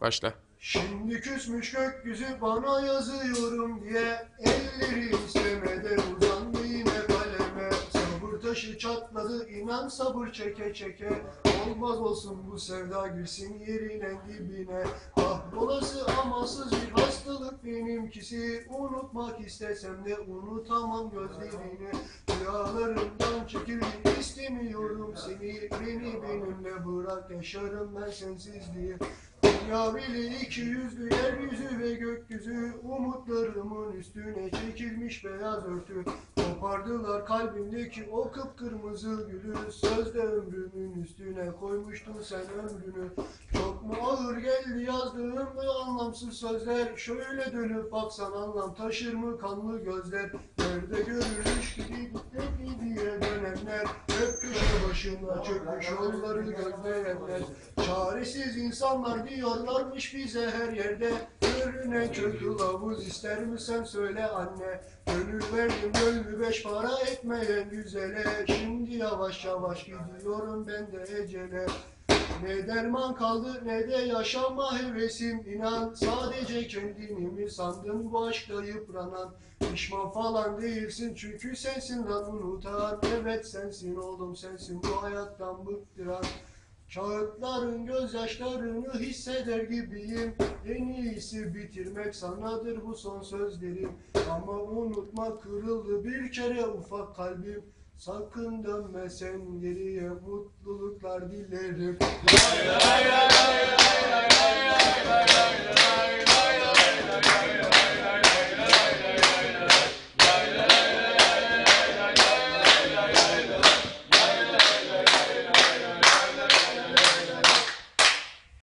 Başla. Şimdi küsmüş gökyüzü bana yazıyorum diye Elleri istemeden uzandı yine kaleme. Sabır taşı çatladı inan sabır çeke çeke. Olmaz olsun bu sevda girsin yerine dibine. Ah dolası amansız bir hastalık benimkisi. Unutmak istesem de unutamam gözlerini Rüyalarımdan çekilmek istemiyorum seni. Beni benimle bırak yaşarım ben sensiz diye Bile iki yüzlü yeryüzü ve gökyüzü. Umutlarımın üstüne çekilmiş beyaz örtü. Kopardılar kalbimdeki o kıpkırmızı gülü. Sözde ömrümün üstüne koymuştun sen ömrünü. Çok mu ağır geldi yazdığım bu anlamsız sözler? Şöyle dönüp baksan anlam taşır mı kanlı gözler? Nerede görülmüş çökmüş yolları gözleyenler Çaresiz insanlar diyorlarmış bize her yerde. Görünen kör kılavuz ister misin söyle anne. Gönül verdim gönlü beş para etmeyen güzele. Şimdi yavaş yavaş gidiyorum ben de ecele ne derman kaldı ne de yaşama hevesim inan Sadece kendini mi sandın bu aşkta yıpranan? Pişman falan değilsin çünkü sensin lan unutan. Evet sensin oğlum sensin bu hayattan bıktıran. Kağıtların gözyaşlarını hisseder gibiyim. En iyisi bitirmek sanadır bu son sözlerim. Ama unutma kırıldı bir kere ufak kalbim. Sakın dönme sen geriye mutluluklar dilerim. Hayır, hayır, hayır, hayır.